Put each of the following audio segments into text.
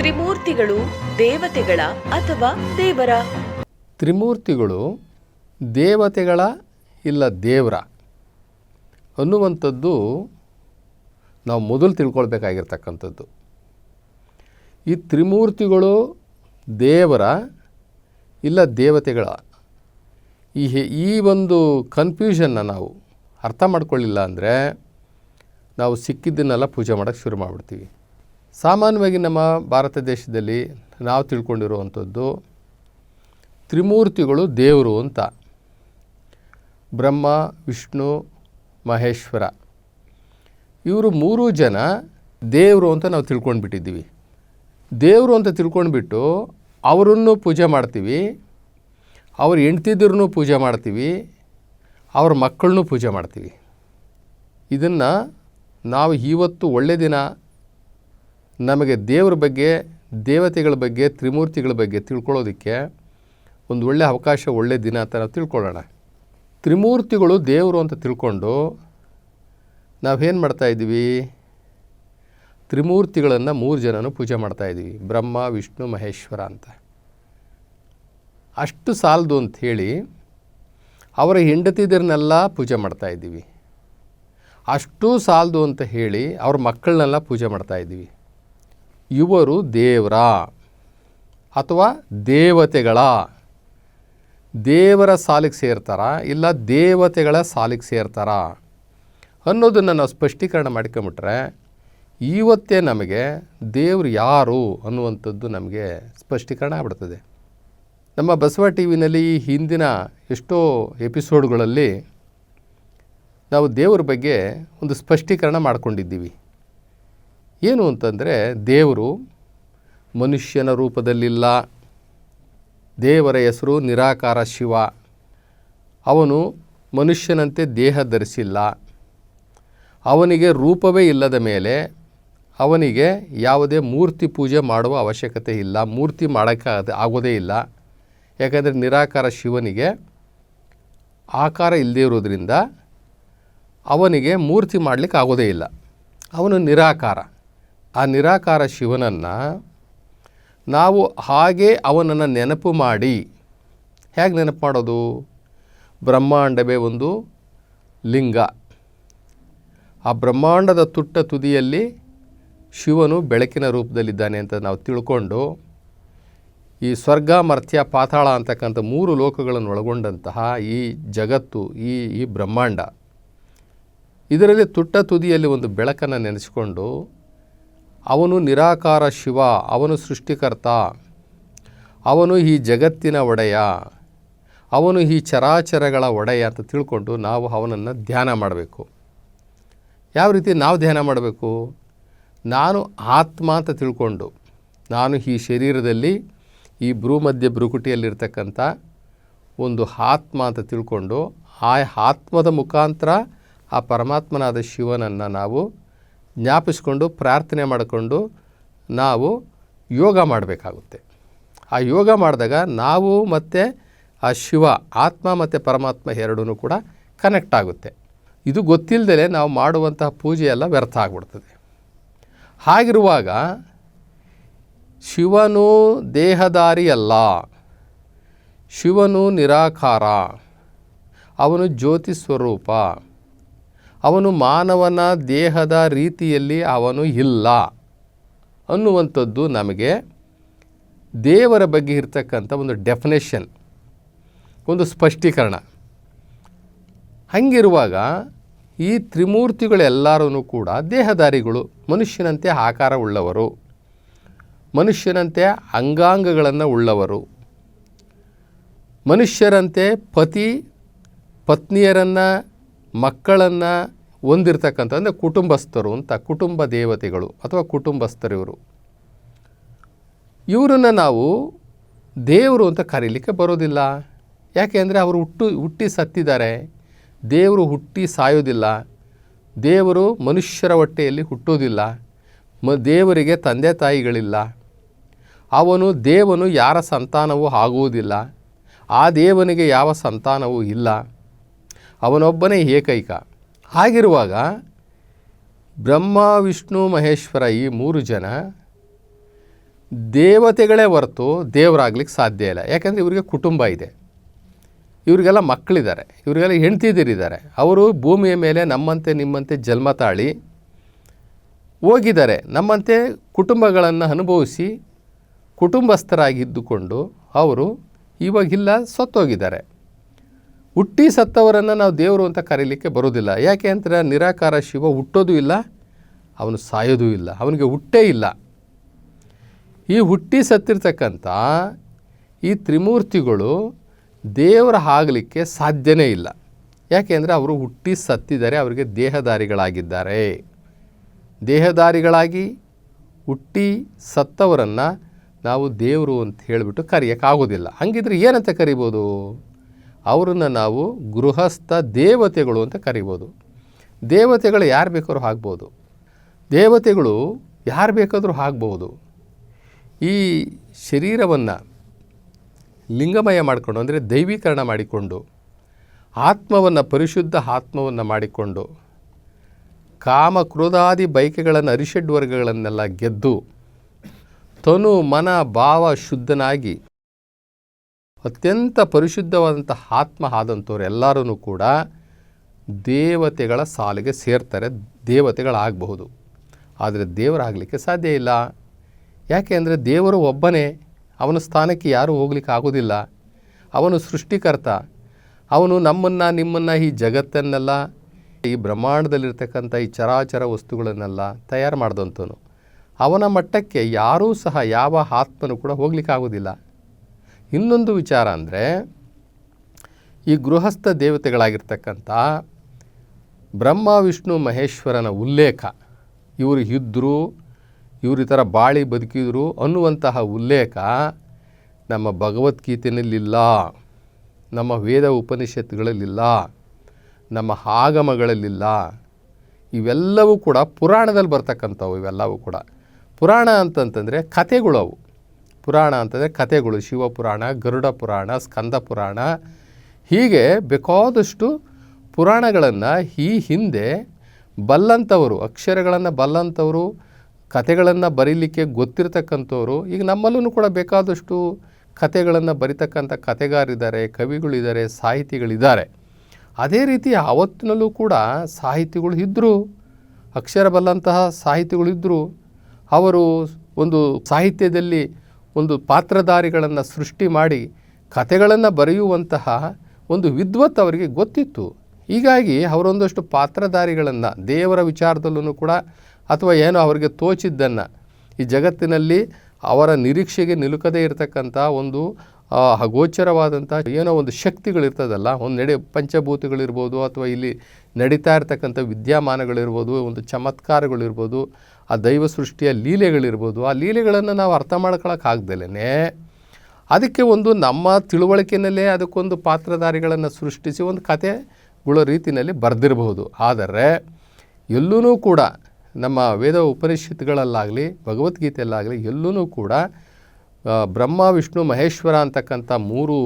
ತ್ರಿಮೂರ್ತಿಗಳು ದೇವತೆಗಳ ಅಥವಾ ದೇವರ? ತ್ರಿಮೂರ್ತಿಗಳು ದೇವತೆಗಳ ಇಲ್ಲ ದೇವರ. ಅನ್ನುವಂಥದ್ದು ನಾವು ಮೊದಲು ತಿಳ್ಕೊಳ್ಬೇಕಾಗಿರ್ತಕ್ಕಂಥದ್ದು. ಈ ತ್ರಿಮೂರ್ತಿಗಳು ದೇವರ ಇಲ್ಲ ದೇವತೆಗಳ. ಈ ಈ ಒಂದು ಕನ್ಫ್ಯೂಷನ್ನ ನಾವು ಅರ್ಥ ಮಾಡ್ಕೊಳ್ಳಿಲ್ಲ ಅಂದರೆ ನಾವು ಸಿಕ್ಕಿದ್ದನ್ನೆಲ್ಲ ಪೂಜೆ ಮಾಡೋಕ್ಕೆ ಶುರು ಮಾಡಿಬಿಡ್ತೀವಿ. ಸಾಮಾನ್ಯವಾಗಿ ನಮ್ಮ ಭಾರತ ದೇಶದಲ್ಲಿ ನಾವು ತಿಳ್ಕೊಂಡಿರುವಂಥದ್ದು ತ್ರಿಮೂರ್ತಿಗಳು ದೇವರು ಅಂತ. ಬ್ರಹ್ಮ, ವಿಷ್ಣು, ಮಹೇಶ್ವರ. ಇವರು ಮೂರೂ ಜನ ದೇವರು ಅಂತ ನಾವು ತಿಳ್ಕೊಂಡ್ಬಿಟ್ಟಿದ್ದೀವಿ. ದೇವರು ಅಂತ ತಿಳ್ಕೊಂಡ್ಬಿಟ್ಟು ಅವರನ್ನು ಪೂಜೆ ಮಾಡ್ತೀವಿ, ಅವ್ರ ಹೆಂಡ್ತಿದ್ರೂ ಪೂಜೆ ಮಾಡ್ತೀವಿ, ಅವ್ರ ಮಕ್ಕಳನ್ನೂ ಪೂಜೆ ಮಾಡ್ತೀವಿ. ಇದನ್ನು ನಾವು ಇವತ್ತು ಒಳ್ಳೆ ದಿನ ನಮಗೆ ದೇವರ ಬಗ್ಗೆ, ದೇವತೆಗಳ ಬಗ್ಗೆ, ತ್ರಿಮೂರ್ತಿಗಳ ಬಗ್ಗೆ ತಿಳ್ಕೊಳ್ಳೋದಕ್ಕೆ ಒಂದು ಒಳ್ಳೆಯ ಅವಕಾಶ, ಒಳ್ಳೆ ದಿನ ಅಂತ ನಾವು ತಿಳ್ಕೊಳ್ಳೋಣ. ತ್ರಿಮೂರ್ತಿಗಳು ದೇವರು ಅಂತ ತಿಳ್ಕೊಂಡು ನಾವೇನು ಮಾಡ್ತಾಯಿದ್ದೀವಿ ತ್ರಿಮೂರ್ತಿಗಳನ್ನು ಮೂರು ಜನನೂ ಪೂಜೆ ಮಾಡ್ತಾಯಿದ್ದೀವಿ ಬ್ರಹ್ಮ, ವಿಷ್ಣು, ಮಹೇಶ್ವರ ಅಂತ. ಅಷ್ಟು ಸಾಲದು ಅಂತ ಹೇಳಿ ಅವರ ಹೆಂಡತಿದರನ್ನೆಲ್ಲ ಪೂಜೆ ಮಾಡ್ತಾಯಿದ್ದೀವಿ ಅಷ್ಟೂ ಸಾಲದು ಅಂತ ಹೇಳಿ ಅವ್ರ ಮಕ್ಕಳನ್ನೆಲ್ಲ ಪೂಜೆ ಮಾಡ್ತಾಯಿದ್ದೀವಿ ಇವರು ದೇವರ ಅಥವಾ ದೇವತೆಗಳ. ದೇವರ ಸಾಲಿಗೆ ಸೇರ್ತಾರ ಇಲ್ಲ ದೇವತೆಗಳ ಸಾಲಿಗೆ ಸೇರ್ತಾರ ಅನ್ನೋದನ್ನು ನಾವು ಸ್ಪಷ್ಟೀಕರಣ ಮಾಡ್ಕೊಂಬಿಟ್ರೆ ಇವತ್ತೇ ನಮಗೆ ದೇವರು ಯಾರು ಅನ್ನುವಂಥದ್ದು ನಮಗೆ ಸ್ಪಷ್ಟೀಕರಣ ಆಗ್ಬಿಡ್ತದೆ. ನಮ್ಮ ಬಸವ ಟಿ ವಿನಲ್ಲಿ ಈ ಹಿಂದಿನ ಎಷ್ಟೋ ಎಪಿಸೋಡ್ಗಳಲ್ಲಿ ನಾವು ದೇವರ ಬಗ್ಗೆ ಒಂದು ಸ್ಪಷ್ಟೀಕರಣ ಮಾಡ್ಕೊಂಡಿದ್ದೀವಿ. ಏನು ಅಂತಂದರೆ ದೇವರು ಮನುಷ್ಯನ ರೂಪದಲ್ಲಿಲ್ಲ. ದೇವರ ಹೆಸರು ನಿರಾಕಾರ ಶಿವ. ಅವನು ಮನುಷ್ಯನಂತೆ ದೇಹ ಧರಿಸಿಲ್ಲ. ಅವನಿಗೆ ರೂಪವೇ ಇಲ್ಲದ ಮೇಲೆ ಅವನಿಗೆ ಯಾವುದೇ ಮೂರ್ತಿ ಪೂಜೆ ಮಾಡುವ ಅವಶ್ಯಕತೆ ಇಲ್ಲ. ಮೂರ್ತಿ ಮಾಡೋಕ್ಕೆ ಆಗೋದೇ ಇಲ್ಲ. ಯಾಕಂದರೆ ನಿರಾಕಾರ ಶಿವನಿಗೆ ಆಕಾರ ಇಲ್ಲದೇ ಇರೋದ್ರಿಂದ ಅವನಿಗೆ ಮೂರ್ತಿ ಮಾಡಲಿಕ್ಕೆ ಆಗೋದೇ ಇಲ್ಲ. ಅವನು ನಿರಾಕಾರ. ಆ ನಿರಾಕಾರ ಶಿವನನ್ನು ನಾವು ಹಾಗೆ ಅವನನ್ನು ನೆನಪು ಮಾಡಿ. ಹೇಗೆ ನೆನಪು ಮಾಡೋದು? ಬ್ರಹ್ಮಾಂಡವೇ ಒಂದು ಲಿಂಗ. ಆ ಬ್ರಹ್ಮಾಂಡದ ತುಟ್ಟ ತುದಿಯಲ್ಲಿ ಶಿವನು ಬೆಳಕಿನ ರೂಪದಲ್ಲಿದ್ದಾನೆ ಅಂತ ನಾವು ತಿಳ್ಕೊಂಡು, ಈ ಸ್ವರ್ಗ, ಮರ್ತ್ಯ, ಪಾತಾಳ ಅಂತಕ್ಕಂಥ ಮೂರು ಲೋಕಗಳನ್ನು ಒಳಗೊಂಡಂತಹ ಈ ಜಗತ್ತು, ಈ ಈ ಬ್ರಹ್ಮಾಂಡ. ಇದರಲ್ಲಿ ತುಟ್ಟ ತುದಿಯಲ್ಲಿ ಒಂದು ಬೆಳಕನ್ನು ನೆನೆಸಿಕೊಂಡು ಅವನು ನಿರಾಕಾರ ಶಿವ, ಅವನು ಸೃಷ್ಟಿಕರ್ತ, ಅವನು ಈ ಜಗತ್ತಿನ ಒಡೆಯ, ಅವನು ಈ ಚರಾಚರಗಳ ಒಡೆಯ ಅಂತ ತಿಳ್ಕೊಂಡು ನಾವು ಅವನನ್ನು ಧ್ಯಾನ ಮಾಡಬೇಕು. ಯಾವ ರೀತಿ ನಾವು ಧ್ಯಾನ ಮಾಡಬೇಕು? ನಾನು ಆತ್ಮ ಅಂತ ತಿಳ್ಕೊಂಡು, ನಾನು ಈ ಶರೀರದಲ್ಲಿ ಈ ಭ್ರೂಮಧ್ಯ ಭ್ರುಕುಟಿಯಲ್ಲಿರ್ತಕ್ಕಂಥ ಒಂದು ಆತ್ಮ ಅಂತ ತಿಳ್ಕೊಂಡು, ಆ ಆತ್ಮದ ಮುಖಾಂತರ ಆ ಪರಮಾತ್ಮನಾದ ಶಿವನನ್ನು ನಾವು ಜ್ಞಾಪಿಸ್ಕೊಂಡು, ಪ್ರಾರ್ಥನೆ ಮಾಡಿಕೊಂಡು ನಾವು ಯೋಗ ಮಾಡಬೇಕಾಗುತ್ತೆ. ಆ ಯೋಗ ಮಾಡಿದಾಗ ನಾವು ಮತ್ತು ಆ ಶಿವ, ಆತ್ಮ ಮತ್ತು ಪರಮಾತ್ಮ ಎರಡೂ ಕೂಡ ಕನೆಕ್ಟ್ ಆಗುತ್ತೆ. ಇದು ಗೊತ್ತಿಲ್ಲದೆ ನಾವು ಮಾಡುವಂತಹ ಪೂಜೆ ಎಲ್ಲ ವ್ಯರ್ಥ ಆಗಿಬಿಡ್ತದೆ. ಹಾಗಿರುವಾಗ ಶಿವನು ದೇಹದಾರಿಯಲ್ಲ, ಶಿವನು ನಿರಾಕಾರ, ಅವನು ಜ್ಯೋತಿ ಸ್ವರೂಪ ಅವನು ಮಾನವನ ದೇಹದ ರೀತಿಯಲ್ಲಿ ಅವನು ಇಲ್ಲ ಅನ್ನುವಂಥದ್ದು ನಮಗೆ ದೇವರ ಬಗ್ಗೆ ಇರ್ತಕ್ಕಂಥ ಒಂದು ಡೆಫಿನೇಷನ್ ಒಂದು ಸ್ಪಷ್ಟೀಕರಣ. ಹಾಗಿರುವಾಗ ಈ ತ್ರಿಮೂರ್ತಿಗಳೆಲ್ಲರೂ ಕೂಡ ದೇಹದಾರಿಗಳು, ಮನುಷ್ಯನಂತೆ ಆಕಾರ ಉಳ್ಳವರು, ಮನುಷ್ಯನಂತೆ ಅಂಗಾಂಗಗಳನ್ನು ಉಳ್ಳವರು, ಮನುಷ್ಯರಂತೆ ಪತಿ ಪತ್ನಿಯರನ್ನು ಮಕ್ಕಳನ್ನು ಹೊಂದಿರ್ತಕ್ಕಂಥ, ಅಂದರೆ ಕುಟುಂಬಸ್ಥರು ಅಂತ, ಕುಟುಂಬ ದೇವತೆಗಳು ಅಥವಾ ಕುಟುಂಬಸ್ಥರು ಇವರು ಇವರನ್ನು ನಾವು ದೇವರು ಅಂತ ಕರೀಲಿಕ್ಕೆ ಬರೋದಿಲ್ಲ. ಯಾಕೆ ಅಂದರೆ ಅವರು ಹುಟ್ಟು, ಹುಟ್ಟಿ ಸತ್ತಿದ್ದಾರೆ. ದೇವರು ಹುಟ್ಟಿ ಸಾಯೋದಿಲ್ಲ. ದೇವರು ಮನುಷ್ಯರ ಹೊಟ್ಟೆಯಲ್ಲಿ ಹುಟ್ಟೋದಿಲ್ಲ. ಮ, ದೇವರಿಗೆ ತಂದೆ ತಾಯಿಗಳಿಲ್ಲ. ಅವನು ದೇವನು ಯಾರ ಸಂತಾನವೂ ಆಗುವುದಿಲ್ಲ. ಆ ದೇವನಿಗೆ ಯಾವ ಸಂತಾನವೂ ಇಲ್ಲ. ಅವನೊಬ್ಬನೇ ಏಕೈಕ. ಹಾಗಿರುವಾಗ ಬ್ರಹ್ಮ, ವಿಷ್ಣು, ಮಹೇಶ್ವರ ಈ ಮೂರು ಜನ ದೇವತೆಗಳೇ ಹೊರತು ದೇವರಾಗ್ಲಿಕ್ಕೆ ಸಾಧ್ಯ ಇಲ್ಲ. ಯಾಕಂದರೆ ಇವರಿಗೆ ಕುಟುಂಬ ಇದೆ. ಇವರಿಗೆಲ್ಲ ಮಕ್ಕಳಿದ್ದಾರೆ. ಇವರಿಗೆಲ್ಲ ಹೆಂಡ್ತಿದಿರಿದ್ದಾರೆ ಅವರು ಭೂಮಿಯ ಮೇಲೆ ನಮ್ಮಂತೆ ನಿಮ್ಮಂತೆ ಜನ್ಮ ತಾಳಿ ಹೋಗಿದ್ದಾರೆ. ನಮ್ಮಂತೆ ಕುಟುಂಬಗಳನ್ನು ಅನುಭವಿಸಿ ಕುಟುಂಬಸ್ಥರಾಗಿದ್ದುಕೊಂಡು ಅವರು ಇವಾಗಿಲ್ಲ ಸತ್ತೋಗಿದ್ದಾರೆ. ಹುಟ್ಟಿ ಸತ್ತವರನ್ನು ನಾವು ದೇವರು ಅಂತ ಕರೀಲಿಕ್ಕೆ ಬರೋದಿಲ್ಲ ಯಾಕೆ ಅಂದರೆ ನಿರಾಕಾರ ಶಿವ ಹುಟ್ಟೋದು ಇಲ್ಲ, ಅವನು ಸಾಯೋದೂ ಇಲ್ಲ, ಅವನಿಗೆ ಹುಟ್ಟೇ ಇಲ್ಲ. ಈ ಹುಟ್ಟಿ ಸತ್ತಿರ್ತಕ್ಕಂಥ ಈ ತ್ರಿಮೂರ್ತಿಗಳು ದೇವರ ಆಗಲಿಕ್ಕೆ ಸಾಧ್ಯನೇ ಇಲ್ಲ. ಯಾಕೆಂದರೆ ಅವರು ಹುಟ್ಟಿ ಸತ್ತಿದ್ದಾರೆ ಅವರಿಗೆ ದೇಹದಾರಿಗಳಾಗಿದ್ದಾರೆ. ದೇಹದಾರಿಗಳಾಗಿ ಹುಟ್ಟಿ ಸತ್ತವರನ್ನು ನಾವು ದೇವರು ಅಂತ ಹೇಳಿಬಿಟ್ಟು ಕರೆಯೋಕ್ಕಾಗೋದಿಲ್ಲ. ಹಂಗಿದ್ರೆ ಏನಂತ ಕರಿಬೋದು? ಅವರನ್ನು ನಾವು ಗೃಹಸ್ಥ ದೇವತೆಗಳು ಅಂತ ಕರಿಬೋದು. ದೇವತೆಗಳು ಯಾರು ಬೇಕಾದ್ರೂ ಆಗ್ಬೋದು. ದೇವತೆಗಳು ಯಾರು ಬೇಕಾದರೂ ಆಗ್ಬೋದು. ಈ ಶರೀರವನ್ನು ಲಿಂಗಮಯ ಮಾಡಿಕೊಂಡು, ಅಂದರೆ ದೈವೀಕರಣ ಮಾಡಿಕೊಂಡು, ಆತ್ಮವನ್ನು ಪರಿಶುದ್ಧ ಆತ್ಮವನ್ನು ಮಾಡಿಕೊಂಡು, ಕಾಮ ಕ್ರೋಧಾದಿ ಬೈಕೆಗಳನ್ನು ಅರಿಷಡ್ ವರ್ಗಗಳನ್ನೆಲ್ಲ ಗೆದ್ದು, ತನು ಮನ ಭಾವ ಶುದ್ಧನಾಗಿ ಅತ್ಯಂತ ಪರಿಶುದ್ಧವಾದಂಥ ಆತ್ಮ ಆದಂಥವ್ರು ಎಲ್ಲರೂ ಕೂಡ ದೇವತೆಗಳ ಸಾಲಿಗೆ ಸೇರ್ತಾರೆ, ದೇವತೆಗಳಾಗಬಹುದು. ಆದರೆ ದೇವರಾಗಲಿಕ್ಕೆ ಸಾಧ್ಯ ಇಲ್ಲ. ಯಾಕೆ ಅಂದರೆ ದೇವರು ಒಬ್ಬನೇ, ಅವನ ಸ್ಥಾನಕ್ಕೆ ಯಾರೂ ಹೋಗ್ಲಿಕ್ಕೆ ಆಗೋದಿಲ್ಲ. ಅವನು ಸೃಷ್ಟಿಕರ್ತ. ಅವನು ನಮ್ಮನ್ನು, ನಿಮ್ಮನ್ನು, ಈ ಜಗತ್ತನ್ನೆಲ್ಲ, ಈ ಬ್ರಹ್ಮಾಂಡದಲ್ಲಿರ್ತಕ್ಕಂಥ ಈ ಚರಾಚರ ವಸ್ತುಗಳನ್ನೆಲ್ಲ ತಯಾರು ಮಾಡಿದಂಥವನು. ಅವನ ಮಟ್ಟಕ್ಕೆ ಯಾರೂ ಸಹ ಯಾವ ಆತ್ಮನೂ ಕೂಡ ಹೋಗ್ಲಿಕ್ಕೆ ಆಗೋದಿಲ್ಲ. ಇನ್ನೊಂದು ವಿಚಾರ ಅಂದರೆ, ಈ ಗೃಹಸ್ಥ ದೇವತೆಗಳಾಗಿರ್ತಕ್ಕಂಥ ಬ್ರಹ್ಮ, ವಿಷ್ಣು, ಮಹೇಶ್ವರನ ಉಲ್ಲೇಖ, ಇವರು ಇದ್ದರು ಇವರು ಈ ಥರ ಬಾಳಿ ಬದುಕಿದ್ರು ಅನ್ನುವಂತಹ ಉಲ್ಲೇಖ ನಮ್ಮ ಭಗವದ್ಗೀತೆಯಲ್ಲಿಲ್ಲ, ನಮ್ಮ ವೇದ ಉಪನಿಷತ್ತುಗಳಲ್ಲಿಲ್ಲ, ನಮ್ಮ ಆಗಮಗಳಲ್ಲಿಲ್ಲ. ಇವೆಲ್ಲವೂ ಕೂಡ ಪುರಾಣದಲ್ಲಿ ಬರ್ತಕ್ಕಂಥವು, ಇವೆಲ್ಲವೂ ಕೂಡ. ಪುರಾಣ ಅಂತಂತಂದರೆ ಕಥೆಗಳು ಅವು ಪುರಾಣ ಅಂತಂದರೆ ಕಥೆಗಳು ಶಿವಪುರಾಣ ಗರುಡ ಪುರಾಣ, ಸ್ಕಂದ ಪುರಾಣ. ಹೀಗೆ ಬೇಕಾದಷ್ಟು ಪುರಾಣಗಳನ್ನು ಈ ಹಿಂದೆ ಬಲ್ಲಂಥವರು ಅಕ್ಷರಗಳನ್ನು ಬಲ್ಲಂಥವರು ಕಥೆಗಳನ್ನು ಬರೀಲಿಕ್ಕೆ ಗೊತ್ತಿರತಕ್ಕಂಥವ್ರು, ಈಗ ನಮ್ಮಲ್ಲೂ ಕೂಡ ಬೇಕಾದಷ್ಟು ಕಥೆಗಳನ್ನು ಬರಿತಕ್ಕಂಥ ಕಥೆಗಾರಿದ್ದಾರೆ, ಕವಿಗಳಿದ್ದಾರೆ, ಸಾಹಿತಿಗಳಿದ್ದಾರೆ. ಅದೇ ರೀತಿ ಆವತ್ತಿನಲ್ಲೂ ಕೂಡ ಸಾಹಿತಿಗಳು ಇದ್ದರು ಅಕ್ಷರ ಬಲ್ಲಂತಹ ಸಾಹಿತಿಗಳಿದ್ದರು ಅವರು ಒಂದು ಸಾಹಿತ್ಯದಲ್ಲಿ ಒಂದು ಪಾತ್ರಧಾರಿಗಳನ್ನು ಸೃಷ್ಟಿ ಮಾಡಿ ಕಥೆಗಳನ್ನು ಬರೆಯುವಂತಹ ಒಂದು ವಿದ್ವತ್ ಅವರಿಗೆ ಗೊತ್ತಿತ್ತು. ಹೀಗಾಗಿ ಅವರೊಂದಷ್ಟು ಪಾತ್ರಧಾರಿಗಳನ್ನು, ದೇವರ ವಿಚಾರದಲ್ಲೂ ಕೂಡ ಅಥವಾ ಏನೋ ಅವರಿಗೆ ತೋಚಿದ್ದನ್ನು ಈ ಜಗತ್ತಿನಲ್ಲಿ ಅವರ ನಿರೀಕ್ಷೆಗೆ ನಿಲುಕದೇ ಇರತಕ್ಕಂಥ ಒಂದು ಅಗೋಚರವಾದಂಥ ಏನೋ ಒಂದು ಶಕ್ತಿಗಳಿರ್ತದಲ್ಲ ಒಂದು ನಡೆ ಪಂಚಭೂತಗಳಿರ್ಬೋದು ಅಥವಾ ಇಲ್ಲಿ ನಡೀತಾ ಇರ್ತಕ್ಕಂಥ ವಿದ್ಯಮಾನಗಳಿರ್ಬೋದು, ಒಂದು ಚಮತ್ಕಾರಗಳಿರ್ಬೋದು ಆ ದೈವ ಸೃಷ್ಟಿಯ ಲೀಲೆಗಳಿರ್ಬೋದು, ಆ ಲೀಲೆಗಳನ್ನು ನಾವು ಅರ್ಥ ಮಾಡ್ಕೊಳಕ್ಕಾಗ್ದಲೇ ಅದಕ್ಕೆ ಒಂದು ನಮ್ಮ ತಿಳುವಳಿಕೆಯಲ್ಲೇ ಅದಕ್ಕೊಂದು ಪಾತ್ರಧಾರಿಗಳನ್ನು ಸೃಷ್ಟಿಸಿ ಒಂದು ಕಥೆಗಳ ರೀತಿಯಲ್ಲಿ ಬರೆದಿರಬಹುದು. ಆದರೆ ಎಲ್ಲೂ ಕೂಡ ನಮ್ಮ ವೇದ ಉಪನಿಷತ್ಗಳಲ್ಲಾಗಲಿ, ಭಗವದ್ಗೀತೆಯಲ್ಲಾಗಲಿ ಎಲ್ಲೂ ಕೂಡ ಬ್ರಹ್ಮ, ವಿಷ್ಣು, ಮಹೇಶ್ವರ ಅಂತಕ್ಕಂಥ ಮೂರು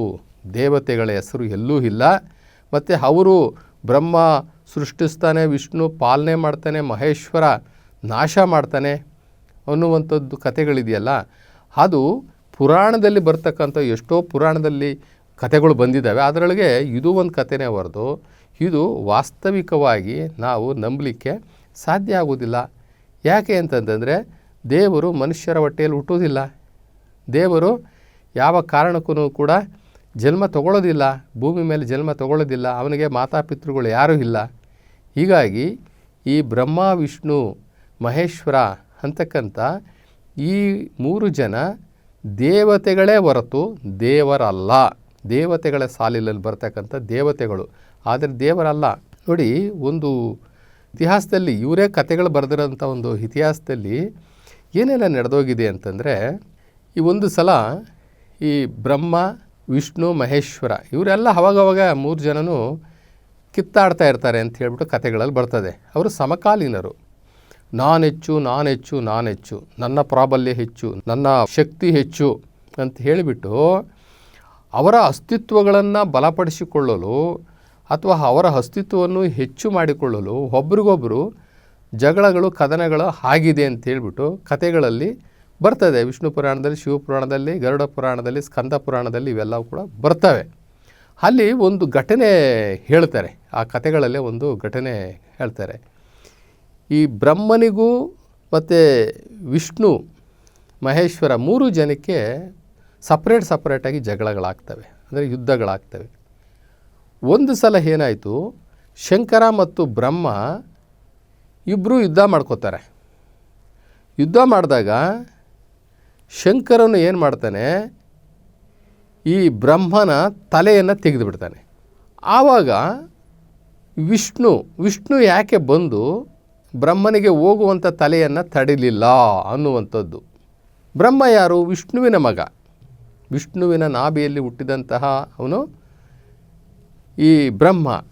ದೇವತೆಗಳ ಹೆಸರು ಎಲ್ಲೂ ಇಲ್ಲ. ಮತ್ತು ಅವರು ಬ್ರಹ್ಮ ಸೃಷ್ಟಿಸ್ತಾನೆ, ವಿಷ್ಣು ಪಾಲನೆ ಮಾಡ್ತಾನೆ, ಮಹೇಶ್ವರ ನಾಶ ಮಾಡ್ತಾನೆ ಅನ್ನುವಂಥದ್ದು ಕಥೆಗಳಿದೆಯಲ್ಲ? ಅದು ಪುರಾಣದಲ್ಲಿ ಬರ್ತಕ್ಕಂಥ ಎಷ್ಟೋ ಪುರಾಣದಲ್ಲಿ ಕಥೆಗಳು ಬಂದಿದ್ದಾವೆ. ಅದರೊಳಗೆ ಇದು ಒಂದು ಕಥೆನೇ ಹೊರತು, ಇದು ವಾಸ್ತವಿಕವಾಗಿ ನಾವು ನಂಬಲಿಕ್ಕೆ ಸಾಧ್ಯ ಆಗೋದಿಲ್ಲ ಯಾಕೆ ಅಂತಂತಂದರೆ, ದೇವರು ಮನುಷ್ಯರ ಹೊಟ್ಟೆಯಲ್ಲಿ ಹುಟ್ಟೋದಿಲ್ಲ ದೇವರು ಯಾವ ಕಾರಣಕ್ಕೂ ಕೂಡ ಜನ್ಮ ತಗೊಳ್ಳೋದಿಲ್ಲ. ಭೂಮಿ ಮೇಲೆ ಜನ್ಮ ತಗೊಳ್ಳೋದಿಲ್ಲ. ಅವನಿಗೆ ಮಾತಾಪಿತೃಗಳು ಯಾರೂ ಇಲ್ಲ. ಹೀಗಾಗಿ ಈ ಬ್ರಹ್ಮ, ವಿಷ್ಣು ಮಹೇಶ್ವರ ಅಂತಕ್ಕಂಥ ಈ ಮೂರು ಜನ ದೇವತೆಗಳೇ ಹೊರತು ದೇವರಲ್ಲ. ದೇವತೆಗಳ ಸಾಲಿನಲ್ಲಿ ಬರ್ತಕ್ಕಂಥ ದೇವತೆಗಳು. ಆದರೆ ದೇವರಲ್ಲ. ನೋಡಿ, ಒಂದು ಇತಿಹಾಸದಲ್ಲಿ ಇವರೇ ಕಥೆಗಳು ಬರೆದಿರೋಂಥ ಒಂದು ಇತಿಹಾಸದಲ್ಲಿ ಏನೆಲ್ಲ ನಡೆದೋಗಿದೆ ಅಂತಂದರೆ, ಈ ಒಂದು ಸಲ ಈ ಬ್ರಹ್ಮ, ವಿಷ್ಣು, ಮಹೇಶ್ವರ ಇವರೆಲ್ಲ ಅವಾಗವಾಗ ಮೂರು ಜನನೂ ಕಿತ್ತಾಡ್ತಾ ಇರ್ತಾರೆ ಅಂತ ಹೇಳ್ಬಿಟ್ಟು ಕಥೆಗಳಲ್ಲಿ ಬರ್ತದೆ. ಅವರು ಸಮಕಾಲೀನರು. ನಾನೆಚ್ಚು ನಾನೆಚ್ಚು ನಾನೆಚ್ಚು. ನನ್ನ ಪ್ರಾಬಲ್ಯ ಹೆಚ್ಚು, ನನ್ನ ಶಕ್ತಿ ಹೆಚ್ಚು ಅಂತ ಹೇಳಿಬಿಟ್ಟು ಅವರ ಅಸ್ತಿತ್ವಗಳನ್ನು ಬಲಪಡಿಸಿಕೊಳ್ಳಲು ಅಥವಾ ಅವರ ಅಸ್ತಿತ್ವವನ್ನು ಹೆಚ್ಚು ಮಾಡಿಕೊಳ್ಳಲು ಒಬ್ರಿಗೊಬ್ಬರು ಜಗಳಗಳು, ಕದನಗಳು ಆಗಿದೆ ಅಂತ ಹೇಳಿಬಿಟ್ಟು ಕಥೆಗಳಲ್ಲಿ ಬರ್ತದೆ. ವಿಷ್ಣು ಪುರಾಣದಲ್ಲಿ ಶಿವಪುರಾಣದಲ್ಲಿ ಗರುಡ ಪುರಾಣದಲ್ಲಿ, ಸ್ಕಂದ ಪುರಾಣದಲ್ಲಿ ಇವೆಲ್ಲವೂ ಕೂಡ ಬರ್ತವೆ. ಅಲ್ಲಿ ಒಂದು ಘಟನೆ ಹೇಳ್ತಾರೆ. ಆ ಕಥೆಗಳಲ್ಲೇ ಒಂದು ಘಟನೆ ಹೇಳ್ತಾರೆ. ಈ ಬ್ರಹ್ಮನಿಗೂ ಮತ್ತು ವಿಷ್ಣು, ಮಹೇಶ್ವರ ಮೂರು ಜನಕ್ಕೆ ಸಪ್ರೇಟ್ ಸಪ್ರೇಟಾಗಿ ಜಗಳಗಳಾಗ್ತವೆ. ಅಂದರೆ ಯುದ್ಧಗಳಾಗ್ತವೆ. ಒಂದು ಸಲ ಏನಾಯಿತು, ಶಂಕರ ಮತ್ತು ಬ್ರಹ್ಮ ಇಬ್ಬರು ಯುದ್ಧ ಮಾಡ್ಕೋತಾರೆ. ಯುದ್ಧ ಮಾಡಿದಾಗ ಶಂಕರನು ಏನು ಮಾಡ್ತಾನೆ, ಈ ಬ್ರಹ್ಮನ ತಲೆಯನ್ನು ತೆಗೆದುಬಿಡ್ತಾನೆ. ಆವಾಗ ವಿಷ್ಣು ವಿಷ್ಣು ಯಾಕೆ ಬಂದು ಬ್ರಹ್ಮನಿಗೆ ಹೋಗುವಂಥ ತಲೆಯನ್ನು ತಡಿಲಿಲ್ಲ ಅನ್ನುವಂಥದ್ದು. ಬ್ರಹ್ಮ ಯಾರು? ವಿಷ್ಣುವಿನ ಮಗ. ವಿಷ್ಣುವಿನ ನಾಭಿಯಲ್ಲಿ ಹುಟ್ಟಿದಂತಹ ಅವನು ಈ ಬ್ರಹ್ಮ.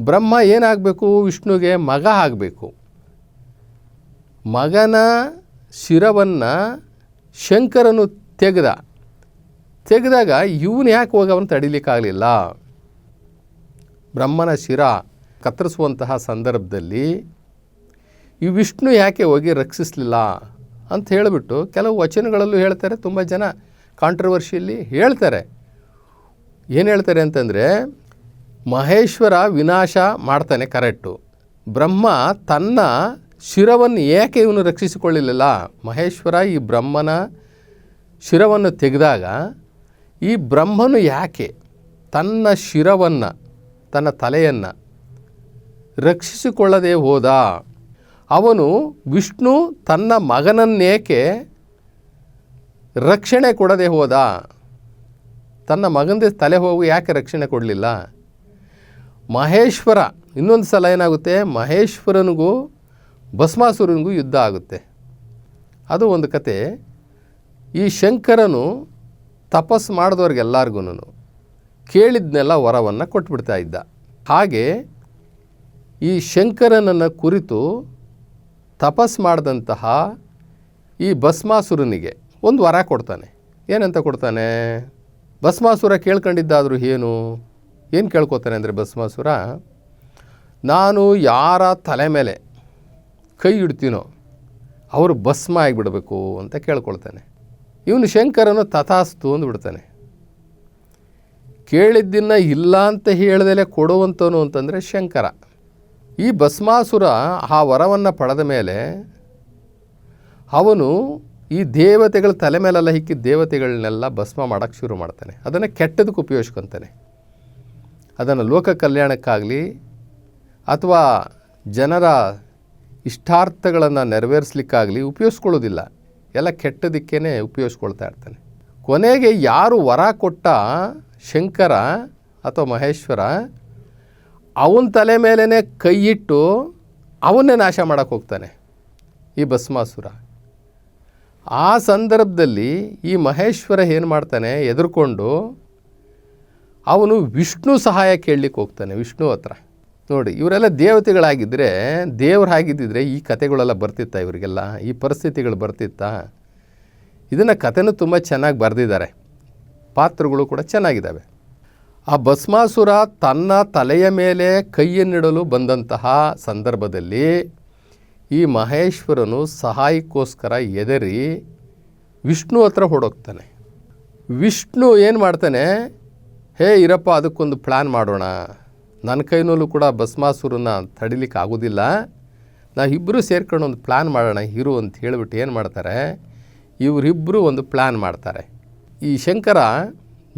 ಬ್ರಹ್ಮ ಏನಾಗಬೇಕು? ವಿಷ್ಣುಗೆ ಮಗ ಆಗಬೇಕು. ಮಗನ ಶಿರವನ್ನು ಶಂಕರನು ತೆಗೆದ. ತೆಗೆದಾಗ ಇವನು ಯಾಕೆ ಹೋಗಿ ಅವನು ತಡಿಲಿಕ್ಕಾಗಲಿಲ್ಲ? ಬ್ರಹ್ಮನ ಶಿರ ಕತ್ತರಿಸುವಂತಹ ಸಂದರ್ಭದಲ್ಲಿ ಈ ವಿಷ್ಣು ಯಾಕೆ ಹೋಗಿ ರಕ್ಷಿಸಲಿಲ್ಲ ಅಂತ ಹೇಳಿಬಿಟ್ಟು ಕೆಲವು ವಚನಗಳಲ್ಲೂ ಹೇಳ್ತಾರೆ, ತುಂಬ ಜನ ಕಾಂಟ್ರವರ್ಷಿಯಲ್ಲಿ ಹೇಳ್ತಾರೆ. ಏನು ಹೇಳ್ತಾರೆ ಅಂತಂದರೆ, ಮಹೇಶ್ವರ ವಿನಾಶ ಮಾಡ್ತಾನೆ ಕರೆಕ್ಟು. ಬ್ರಹ್ಮ ತನ್ನ ಶಿರವನ್ನು ಏಕೆ ಇವನು ರಕ್ಷಿಸಿಕೊಳ್ಳಲಿಲ್ಲ? ಮಹೇಶ್ವರ ಈ ಬ್ರಹ್ಮನ ಶಿರವನ್ನು ತೆಗೆದಾಗ ಈ ಬ್ರಹ್ಮನು ಯಾಕೆ ತನ್ನ ಶಿರವನ್ನು, ತನ್ನ ತಲೆಯನ್ನು ರಕ್ಷಿಸಿಕೊಳ್ಳದೆ ಹೋದ? ಅವನು ವಿಷ್ಣು ತನ್ನ ಮಗನನ್ನೇಕೆ ರಕ್ಷಣೆ ಕೊಡದೆ ಹೋದ. ತನ್ನ ಮಗನದೇ ತಲೆ ಹೋಗು ಯಾಕೆ ರಕ್ಷಣೆ ಕೊಡಲಿಲ್ಲ? ಮಹೇಶ್ವರ, ಇನ್ನೊಂದು ಸಲ ಏನಾಗುತ್ತೆ? ಮಹೇಶ್ವರನಿಗೂ ಭಸ್ಮಾಸುರನಿಗೂ ಯುದ್ಧ ಆಗುತ್ತೆ. ಅದು ಒಂದು ಕತೆ. ಈ ಶಂಕರನು ತಪಸ್ಸು ಮಾಡಿದವ್ರಿಗೆಲ್ಲರಿಗೂ ಕೇಳಿದ್ನೆಲ್ಲ ವರವನ್ನು ಕೊಟ್ಬಿಡ್ತಾ ಇದ್ದ. ಹಾಗೆ ಈ ಶಂಕರನನ್ನು ಕುರಿತು ತಪಸ್ ಮಾಡಿದಂತಹ ಈ ಭಸ್ಮಾಸುರನಿಗೆ ಒಂದು ವರ ಕೊಡ್ತಾನೆ. ಏನಂತ ಕೊಡ್ತಾನೆ? ಭಸ್ಮಾಸುರ ಕೇಳ್ಕೊಂಡಿದ್ದಾದರೂ ಏನು? ಏನು ಕೇಳ್ಕೊತಾನೆ ಅಂದರೆ ಭಸ್ಮಾಸುರ? ನಾನು ಯಾರ ತಲೆ ಮೇಲೆ ಕೈ ಇಡ್ತೀನೋ ಅವರು ಭಸ್ಮ ಆಗಿಬಿಡಬೇಕು ಅಂತ ಕೇಳ್ಕೊಳ್ತಾನೆ. ಇವನು ಶಂಕರನು ತಥಾಸ್ತು ಅಂದ್ಬಿಡ್ತಾನೆ. ಕೇಳಿದ್ದನ್ನು ಇಲ್ಲ ಅಂತ ಹೇಳ್ದಲೇ ಕೊಡುವಂಥವನು ಅಂತಂದರೆ ಶಂಕರ. ಈ ಭಸ್ಮಾಸುರ ಆ ವರವನ್ನು ಪಡೆದ ಮೇಲೆ ಅವನು ಈ ದೇವತೆಗಳ ತಲೆ ಮೇಲೆಲ್ಲ ಹಿಕ್ಕಿ ದೇವತೆಗಳನ್ನೆಲ್ಲ ಭಸ್ಮ ಮಾಡೋಕ್ಕೆ ಶುರು ಮಾಡ್ತಾನೆ. ಅದನ್ನು ಕೆಟ್ಟದಕ್ಕೆ ಉಪಯೋಗಿಸ್ಕೊತಾನೆ. ಅದನ್ನು ಲೋಕ ಕಲ್ಯಾಣಕ್ಕಾಗಲಿ ಅಥವಾ ಜನರ ಇಷ್ಟಾರ್ಥಗಳನ್ನು ನೆರವೇರಿಸ್ಲಿಕ್ಕಾಗಲಿ ಉಪಯೋಗಿಸ್ಕೊಳ್ಳೋದಿಲ್ಲ. ಎಲ್ಲ ಕೆಟ್ಟದಕ್ಕೇ ಉಪಯೋಗಿಸ್ಕೊಳ್ತಾ ಇರ್ತಾನೆ. ಕೊನೆಗೆ ಯಾರು ವರ ಕೊಟ್ಟ ಶಂಕರ ಅಥವಾ ಮಹೇಶ್ವರ ಅವನ ತಲೆ ಮೇಲೇ ಕೈ ಇಟ್ಟು ಅವನ್ನೇ ನಾಶ ಮಾಡೋಕ್ಕೆ ಹೋಗ್ತಾನೆ ಈ ಭಸ್ಮಾಸುರ. ಆ ಸಂದರ್ಭದಲ್ಲಿ ಈ ಮಹೇಶ್ವರ ಏನು ಮಾಡ್ತಾನೆ, ಎದುರ್ಕೊಂಡು ಅವನು ವಿಷ್ಣು ಸಹಾಯ ಕೇಳಲಿಕ್ಕೆ ಹೋಗ್ತಾನೆ, ವಿಷ್ಣು ಹತ್ರ. ನೋಡಿ, ಇವರೆಲ್ಲ ದೇವತೆಗಳಾಗಿದ್ದರೆ ದೇವ್ರು ಆಗಿದ್ದಿದ್ರೆ ಈ ಕತೆಗಳೆಲ್ಲ ಬರ್ತಿತ್ತ ಇವರಿಗೆಲ್ಲ? ಈ ಪರಿಸ್ಥಿತಿಗಳು ಬರ್ತಿತ್ತಾ? ಇದನ್ನು ಕಥೆನೂ ತುಂಬ ಚೆನ್ನಾಗಿ ಬರೆದಿದ್ದಾರೆ. ಪಾತ್ರಗಳು ಕೂಡ ಚೆನ್ನಾಗಿದ್ದಾವೆ ಆ ಭಸ್ಮಾಸುರ ತನ್ನ ತಲೆಯ ಮೇಲೆ ಕೈಯನ್ನಿಡಲು ಬಂದಂತಹ ಸಂದರ್ಭದಲ್ಲಿ ಈ ಮಹೇಶ್ವರನು ಸಹಾಯಕ್ಕೋಸ್ಕರ ಎದರಿ ವಿಷ್ಣು ಹತ್ರ ಹೊಡೋಗ್ತಾನೆ. ವಿಷ್ಣು ಏನು ಮಾಡ್ತಾನೆ? ಹೇ ಇರಪ್ಪ ಅದಕ್ಕೊಂದು ಪ್ಲ್ಯಾನ್ ಮಾಡೋಣ. ನನ್ನ ಕೈನಲ್ಲೂ ಕೂಡ ಭಸ್ಮಾಸುರನ ತಡಿಲಿಕ್ಕೆ ಆಗೋದಿಲ್ಲ. ನಾವು ಇಬ್ಬರು ಸೇರ್ಕೊಂಡು ಒಂದು ಪ್ಲ್ಯಾನ್ ಮಾಡೋಣ, ಹೀರೋ ಅಂತ ಹೇಳಿಬಿಟ್ಟು ಏನು ಮಾಡ್ತಾರೆ? ಇವರಿಬ್ಬರು ಒಂದು ಪ್ಲ್ಯಾನ್ ಮಾಡ್ತಾರೆ. ಈ ಶಂಕರ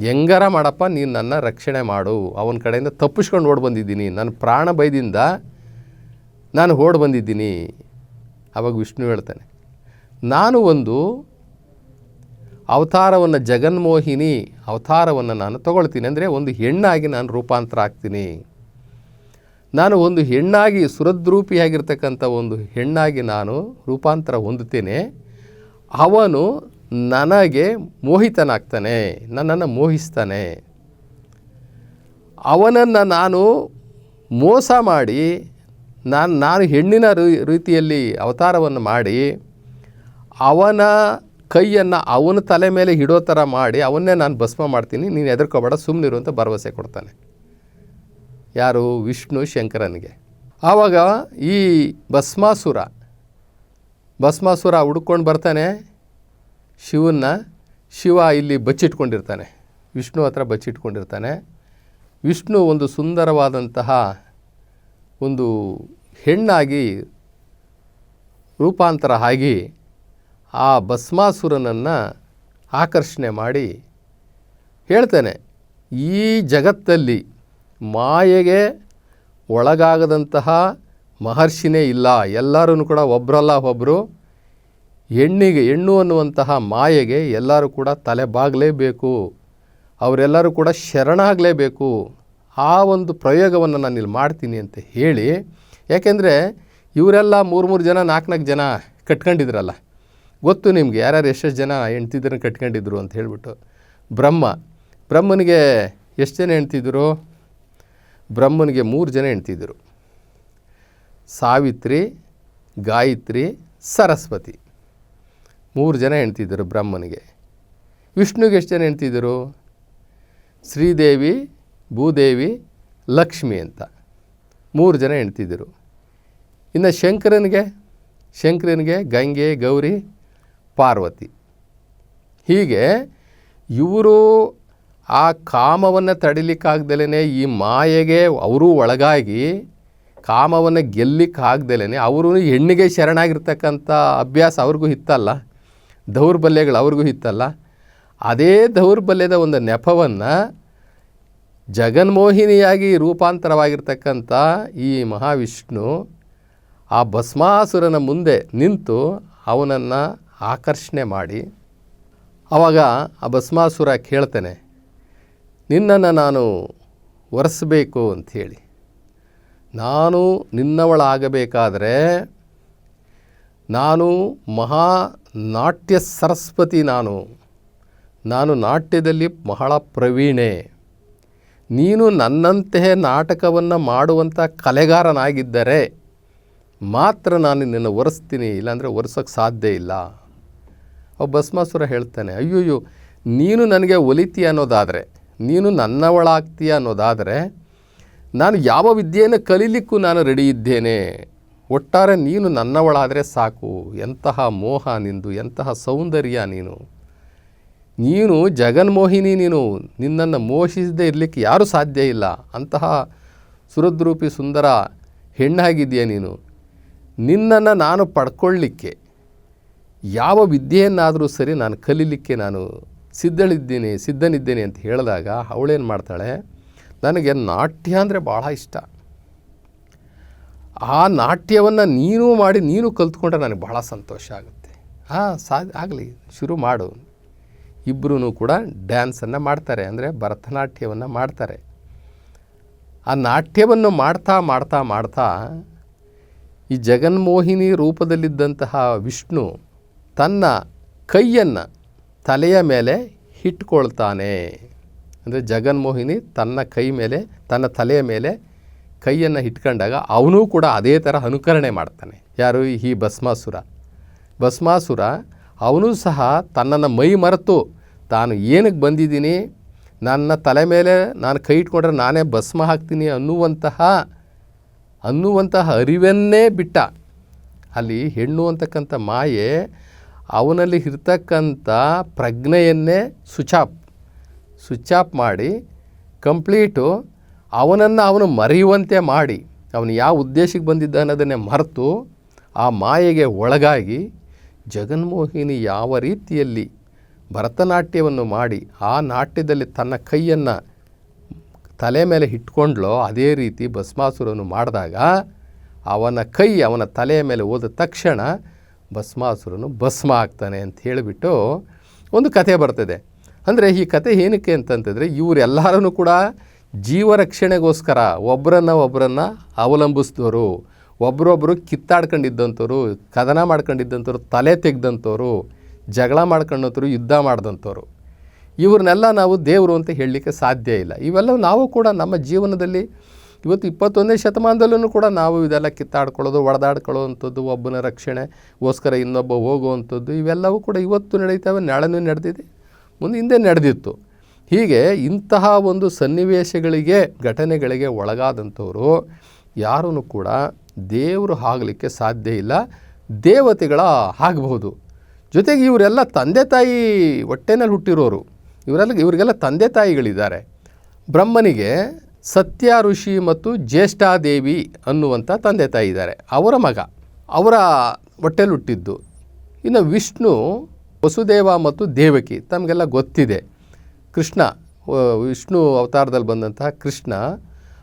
ಹೆಂಗಾರ ಮಾಡಪ್ಪ, ನೀನು ನನ್ನ ರಕ್ಷಣೆ ಮಾಡು. ಅವನ ಕಡೆಯಿಂದ ತಪ್ಪಿಸ್ಕೊಂಡು ಓಡಿ ಬಂದಿದ್ದೀನಿ. ನನ್ನ ಪ್ರಾಣ ಭಯದಿಂದ ನಾನು ಓಡಿ ಬಂದಿದ್ದೀನಿ. ಆವಾಗ ವಿಷ್ಣು ಹೇಳ್ತಾನೆ, ನಾನು ಒಂದು ಅವತಾರವನ್ನು ಜಗನ್ಮೋಹಿನಿ, ಅವತಾರವನ್ನು ನಾನು ತಗೊಳ್ತೀನಿ. ಅಂದರೆ ಒಂದು ಹೆಣ್ಣಾಗಿ ನಾನು ರೂಪಾಂತರ ಆಗ್ತೀನಿ. ನಾನು ಒಂದು ಹೆಣ್ಣಾಗಿ ಸುರದ್ರೂಪಿಯಾಗಿರ್ತಕ್ಕಂಥ ಒಂದು ಹೆಣ್ಣಾಗಿ ನಾನು ರೂಪಾಂತರ ಹೊಂದುತ್ತೇನೆ. ಅವನು ನನಗೆ ಮೋಹಿತನಾಗ್ತಾನೆ, ನನ್ನನ್ನು ಮೋಹಿಸ್ತಾನೆ. ಅವನನ್ನು ನಾನು ಮೋಸ ಮಾಡಿ, ನಾನು ನಾನು ಹೆಣ್ಣಿನ ರೀತಿಯಲ್ಲಿ ಅವತಾರವನ್ನು ಮಾಡಿ, ಅವನ ಕೈಯನ್ನು ಅವನ ತಲೆ ಮೇಲೆ ಹಿಡೋ ಥರ ಮಾಡಿ, ಅವನ್ನೇ ನಾನು ಭಸ್ಮ ಮಾಡ್ತೀನಿ, ನೀನು ಹೆದರ್ಕೋಬೇಡ ಸುಮ್ಮನಿರು ಅಂತ ಭರವಸೆ ಕೊಡ್ತಾನೆ. ಯಾರು? ವಿಷ್ಣು ಶಂಕರನಿಗೆ. ಆವಾಗ ಈ ಭಸ್ಮಾಸುರ ಭಸ್ಮಾಸುರ ಹುಡ್ಕೊಂಡು ಬರ್ತಾನೆ ಶಿವನ್ನ ಶಿವ ಇಲ್ಲಿ ಬಚ್ಚಿಟ್ಕೊಂಡಿರ್ತಾನೆ. ವಿಷ್ಣು ಹತ್ರ ಬಚ್ಚಿಟ್ಕೊಂಡಿರ್ತಾನೆ. ವಿಷ್ಣು ಒಂದು ಸುಂದರವಾದಂತಹ ಒಂದು ಹೆಣ್ಣಾಗಿ ರೂಪಾಂತರ ಆಗಿ ಆ ಭಸ್ಮಾಸುರನನ್ನು ಆಕರ್ಷಣೆ ಮಾಡಿ ಹೇಳ್ತಾನೆ, ಈ ಜಗತ್ತಲ್ಲಿ ಮಾಯೆಗೆ ಒಳಗಾಗದಂತಹ ಮಹರ್ಷಿನೇ ಇಲ್ಲ. ಎಲ್ಲರೂ ಕೂಡ ಒಬ್ಬರಲ್ಲ ಒಬ್ಬರು ಹೆಣ್ಣಿಗೆ ಹೆಣ್ಣು ಅನ್ನುವಂತಹ ಮಾಯೆಗೆ ಎಲ್ಲರೂ ಕೂಡ ತಲೆ ಬಾಗಲೇಬೇಕು. ಅವರೆಲ್ಲರೂ ಕೂಡ ಶರಣಾಗಲೇಬೇಕು. ಆ ಒಂದು ಪ್ರಯೋಗವನ್ನು ನಾನು ಇಲ್ಲಿ ಮಾಡ್ತೀನಿ ಅಂತ ಹೇಳಿ, ಯಾಕೆಂದರೆ ಇವರೆಲ್ಲ ಮೂರು ಮೂರು ಜನ ನಾಲ್ಕು ನಾಲ್ಕು ಜನ ಕಟ್ಕೊಂಡಿದ್ರಲ್ಲ. ಗೊತ್ತು ನಿಮಗೆ ಯಾರ್ಯಾರು ಎಷ್ಟೆಷ್ಟು ಜನ ಹೆಣ್ತಿದ್ರನ್ನ ಕಟ್ಕೊಂಡಿದ್ರು ಅಂತ ಹೇಳಿಬಿಟ್ಟು. ಬ್ರಹ್ಮ. ಬ್ರಹ್ಮನಿಗೆ ಎಷ್ಟು ಜನ ಹೆಣ್ತಿದ್ರು ಬ್ರಹ್ಮನಿಗೆ ಮೂರು ಜನ ಹೆಣ್ತಿದ್ರು ಸಾವಿತ್ರಿ, ಗಾಯತ್ರಿ, ಸರಸ್ವತಿ. ಮೂರು ಜನ ಹೆಣ್ತಿದ್ದರು ಬ್ರಹ್ಮನಿಗೆ. ವಿಷ್ಣುಗೆ ಎಷ್ಟು ಜನ ಹೆಣ್ತಿದ್ದರು ಶ್ರೀದೇವಿ, ಭೂದೇವಿ, ಲಕ್ಷ್ಮಿ ಅಂತ. ಮೂರು ಜನ ಹೆಣ್ತಿದ್ದರು ಇನ್ನು ಶಂಕರನಿಗೆ? ಶಂಕರನಿಗೆ ಗಂಗೆ, ಗೌರಿ, ಪಾರ್ವತಿ. ಹೀಗೆ ಇವರು ಆ ಕಾಮವನ್ನು ತಡಿಲಿಕ್ಕಾಗ್ದಲೇ ಈ ಮಾಯೆಗೆ ಅವರೂ ಒಳಗಾಗಿ ಕಾಮವನ್ನು ಗೆಲ್ಲಿಕ್ಕಾಗ್ದಲೇ ಅವರು ಹೆಣ್ಣಿಗೆ ಶರಣಾಗಿರ್ತಕ್ಕಂಥ ಅಭ್ಯಾಸ ಅವ್ರಿಗೂ ಇತ್ತಲ್ಲ ದೌರ್ಬಲ್ಯಗಳು ಅವ್ರಿಗೂ ಇತ್ತಲ್ಲ ಅದೇ ದೌರ್ಬಲ್ಯದ ಒಂದು ನೆಪವನ್ನು ಜಗನ್ಮೋಹಿನಿಯಾಗಿ ರೂಪಾಂತರವಾಗಿರ್ತಕ್ಕಂಥ ಈ ಮಹಾವಿಷ್ಣು ಆ ಭಸ್ಮಾಸುರನ ಮುಂದೆ ನಿಂತು ಅವನನ್ನು ಆಕರ್ಷಣೆ ಮಾಡಿ ಆವಾಗ ಆ ಭಸ್ಮಾಸುರ ಕೇಳ್ತೇನೆ, ನಿನ್ನನ್ನು ನಾನು ಒರೆಸಬೇಕು ಅಂಥೇಳಿ. ನಾನು ನಿನ್ನವಳಾಗಬೇಕಾದರೆ ನಾನು ಮಹಾ ನಾಟ್ಯ ಸರಸ್ವತಿ ನಾನು. ನಾನು ನಾಟ್ಯದಲ್ಲಿ ಬಹಳ ಪ್ರವೀಣೆ. ನೀನು ನನ್ನಂತೆಯೇ ನಾಟಕವನ್ನು ಮಾಡುವಂಥ ಕಲೆಗಾರನಾಗಿದ್ದರೆ ಮಾತ್ರ ನಾನು ನಿನ್ನನ್ನು ಒರೆಸ್ತೀನಿ, ಇಲ್ಲಾಂದರೆ ಒರೆಸೋಕ್ಕೆ ಸಾಧ್ಯ ಇಲ್ಲ. ಅವ ಭಸ್ಮಾಸುರ ಹೇಳ್ತಾನೆ, ಅಯ್ಯೋಯ್ಯೋ, ನೀನು ನನಗೆ ಒಲಿತೀಯ ಅನ್ನೋದಾದರೆ, ನೀನು ನನ್ನವಳಾಗ್ತೀಯ ಅನ್ನೋದಾದರೆ, ನಾನು ಯಾವ ವಿದ್ಯೆಯನ್ನು ಕಲೀಲಿಕ್ಕೂ ನಾನು ರೆಡಿ ಇದ್ದೇನೆ. ಒಟ್ಟಾರೆ ನೀನು ನನ್ನವಳಾದರೆ ಸಾಕು. ಎಂತಹ ಮೋಹ ನಿಂದು, ಎಂತಹ ಸೌಂದರ್ಯ ನೀನು. ನೀನು ಜಗನ್ಮೋಹಿನಿ ನೀನು. ನಿನ್ನನ್ನು ಮೋಹಿಸದೇ ಇರಲಿಕ್ಕೆ ಯಾರೂ ಸಾಧ್ಯ ಇಲ್ಲ. ಅಂತಹ ಸುರದ್ರೂಪಿ ಸುಂದರ ಹೆಣ್ಣಾಗಿದೆಯಾ ನೀನು. ನಿನ್ನನ್ನು ನಾನು ಪಡ್ಕೊಳ್ಳಿಕ್ಕೆ, ಯಾವ ವಿದ್ಯೆಯನ್ನಾದರೂ ಸರಿ ನಾನು ಕಲೀಲಿಕ್ಕೆ ನಾನು ಸಿದ್ಧಳಿದ್ದೀನಿ, ಸಿದ್ಧನಿದ್ದೇನೆ ಅಂತ ಹೇಳಿದಾಗ ಅವಳೇನು ಮಾಡ್ತಾಳೆ, ನನಗೆ ನಾಟ್ಯ ಅಂದರೆ ಭಾಳ ಇಷ್ಟ. ಆ ನಾಟ್ಯವನ್ನು ನೀನು ಮಾಡಿ ನೀನು ಕಲ್ತ್ಕೊಂಡ್ರೆ ನನಗೆ ಭಾಳ ಸಂತೋಷ ಆಗುತ್ತೆ. ಹಾಂ, ಸಾ, ಆಗಲಿ, ಶುರು ಮಾಡು. ಇಬ್ಬರೂ ಕೂಡ ಡ್ಯಾನ್ಸನ್ನು ಮಾಡ್ತಾರೆ, ಅಂದರೆ ಭರತನಾಟ್ಯವನ್ನು ಮಾಡ್ತಾರೆ. ಆ ನಾಟ್ಯವನ್ನು ಮಾಡ್ತಾ ಮಾಡ್ತಾ ಮಾಡ್ತಾ ಈ ಜಗನ್ಮೋಹಿನಿ ರೂಪದಲ್ಲಿದ್ದಂತಹ ವಿಷ್ಣು ತನ್ನ ಕೈಯನ್ನು ತಲೆಯ ಮೇಲೆ ಇಟ್ಕೊಳ್ತಾನೆ ಅಂದರೆ ಜಗನ್ಮೋಹಿನಿ ತನ್ನ ಕೈ ಮೇಲೆ, ತನ್ನ ತಲೆಯ ಮೇಲೆ ಕೈಯನ್ನು ಇಟ್ಕೊಂಡಾಗ ಅವನೂ ಕೂಡ ಅದೇ ಥರ ಅನುಕರಣೆ ಮಾಡ್ತಾನೆ. ಯಾರು? ಈ ಭಸ್ಮಾಸುರ. ಭಸ್ಮಾಸುರ ಅವನು ಸಹ ತನ್ನನ್ನು ಮೈ ಮರೆತು ತಾನು ಏನಕ್ಕೆ ಬಂದಿದ್ದೀನಿ? ನನ್ನ ತಲೆ ಮೇಲೆ ನಾನು ಕೈ ಇಟ್ಕೊಂಡ್ರೆ ನಾನೇ ಭಸ್ಮ ಹಾಕ್ತೀನಿ ಅನ್ನುವಂತಹ ಅನ್ನುವಂತಹ ಅರಿವನ್ನೇ ಬಿಟ್ಟ. ಅಲ್ಲಿ ಹೆಣ್ಣು ಅಂತಕ್ಕಂಥ ಮಾಯೆ ಅವನಲ್ಲಿ ಇರ್ತಕ್ಕಂಥ ಪ್ರಜ್ಞೆಯನ್ನೇ ಸ್ವಿಚ್ ಆಫ್ ಸ್ವಿಚ್ ಆಫ್ ಮಾಡಿ ಕಂಪ್ಲೀಟು ಅವನನ್ನು ಅವನು ಮರೆಯುವಂತೆ ಮಾಡಿ, ಅವನು ಯಾವ ಉದ್ದೇಶಕ್ಕೆ ಬಂದಿದ್ದ ಅನ್ನೋದನ್ನೇ ಮರೆತು ಆ ಮಾಯೆಗೆ ಒಳಗಾಗಿ ಜಗನ್ಮೋಹಿನಿ ಯಾವ ರೀತಿಯಲ್ಲಿ ಭರತನಾಟ್ಯವನ್ನು ಮಾಡಿ ಆ ನಾಟ್ಯದಲ್ಲಿ ತನ್ನ ಕೈಯನ್ನು ತಲೆ ಮೇಲೆ ಇಟ್ಕೊಂಡ್ಲೋ, ಅದೇ ರೀತಿ ಭಸ್ಮಾಸುರನು ಮಾಡಿದಾಗ ಅವನ ಕೈ ಅವನ ತಲೆಯ ಮೇಲೆ ಹೋದ ತಕ್ಷಣ ಭಸ್ಮಾಸುರನು ಭಸ್ಮ ಆಗ್ತಾನೆ ಅಂತ ಹೇಳಿಬಿಟ್ಟು ಒಂದು ಕಥೆ ಬರ್ತದೆ. ಅಂದರೆ ಈ ಕತೆ ಏನಕ್ಕೆ ಅಂತಂತಂದರೆ ಇವರೆಲ್ಲರೂ ಕೂಡ ಜೀವ ರಕ್ಷಣೆಗೋಸ್ಕರ ಒಬ್ಬರನ್ನ ಒಬ್ಬರನ್ನ ಅವಲಂಬಿಸಿದವರು ಒಬ್ಬರೊಬ್ಬರು ಕಿತ್ತಾಡ್ಕೊಂಡಿದ್ದಂಥವ್ರು, ಕದನ ಮಾಡ್ಕೊಂಡಿದ್ದಂಥವ್ರು, ತಲೆ ತೆಗೆದಂಥವ್ರು, ಜಗಳ ಮಾಡ್ಕೊಂಡಂಥವ್ರು, ಯುದ್ಧ ಮಾಡಿದಂಥವ್ರು. ಇವ್ರನ್ನೆಲ್ಲ ನಾವು ದೇವರು ಅಂತ ಹೇಳಲಿಕ್ಕೆ ಸಾಧ್ಯ ಇಲ್ಲ. ಇವೆಲ್ಲ ನಾವು ಕೂಡ ನಮ್ಮ ಜೀವನದಲ್ಲಿ ಇವತ್ತು ಇಪ್ಪತ್ತೊಂದನೇ ಶತಮಾನದಲ್ಲೂ ಕೂಡ ನಾವು ಇದೆಲ್ಲ ಕಿತ್ತಾಡ್ಕೊಳ್ಳೋದು, ಒಡೆದಾಡ್ಕೊಳ್ಳೋವಂಥದ್ದು, ಒಬ್ಬನ ರಕ್ಷಣೆಗೋಸ್ಕರ ಇನ್ನೊಬ್ಬ ಹೋಗುವಂಥದ್ದು, ಇವೆಲ್ಲವೂ ಕೂಡ ಇವತ್ತು ನಡೀತವೆ, ನಾಳೆನೂ ನಡೆದಿದೆ, ಮುಂದೆ ಹಿಂದೆ ನಡೆದಿತ್ತು. ಹೀಗೆ ಇಂತಹ ಒಂದು ಸನ್ನಿವೇಶಗಳಿಗೆ, ಘಟನೆಗಳಿಗೆ ಒಳಗಾದಂಥವರು ಯಾರೂ ಕೂಡ ದೇವರು ಆಗಲಿಕ್ಕೆ ಸಾಧ್ಯ ಇಲ್ಲ. ದೇವತೆಗಳ ಆಗಬಹುದು ಜೊತೆಗೆ ಇವರೆಲ್ಲ ತಂದೆ ತಾಯಿ ಹೊಟ್ಟೆನಲ್ಲಿ ಹುಟ್ಟಿರೋರು. ಇವರೆಲ್ಲ, ಇವರಿಗೆಲ್ಲ ತಂದೆ ತಾಯಿಗಳಿದ್ದಾರೆ. ಬ್ರಹ್ಮನಿಗೆ ಸತ್ಯ, ಋಷಿ ಮತ್ತು ಜ್ಯೇಷ್ಠಾದೇವಿ ಅನ್ನುವಂಥ ತಂದೆ ತಾಯಿ ಇದ್ದಾರೆ. ಅವರ ಮಗ, ಅವರ ಹೊಟ್ಟೆಲಿ ಹುಟ್ಟಿದ್ದು. ಇನ್ನು ವಿಷ್ಣು, ವಸುದೇವ ಮತ್ತು ದೇವಕಿ, ತಮಗೆಲ್ಲ ಗೊತ್ತಿದೆ. ಕೃಷ್ಣ ವಿಷ್ಣು ಅವತಾರದಲ್ಲಿ ಬಂದಂತಹ ಕೃಷ್ಣ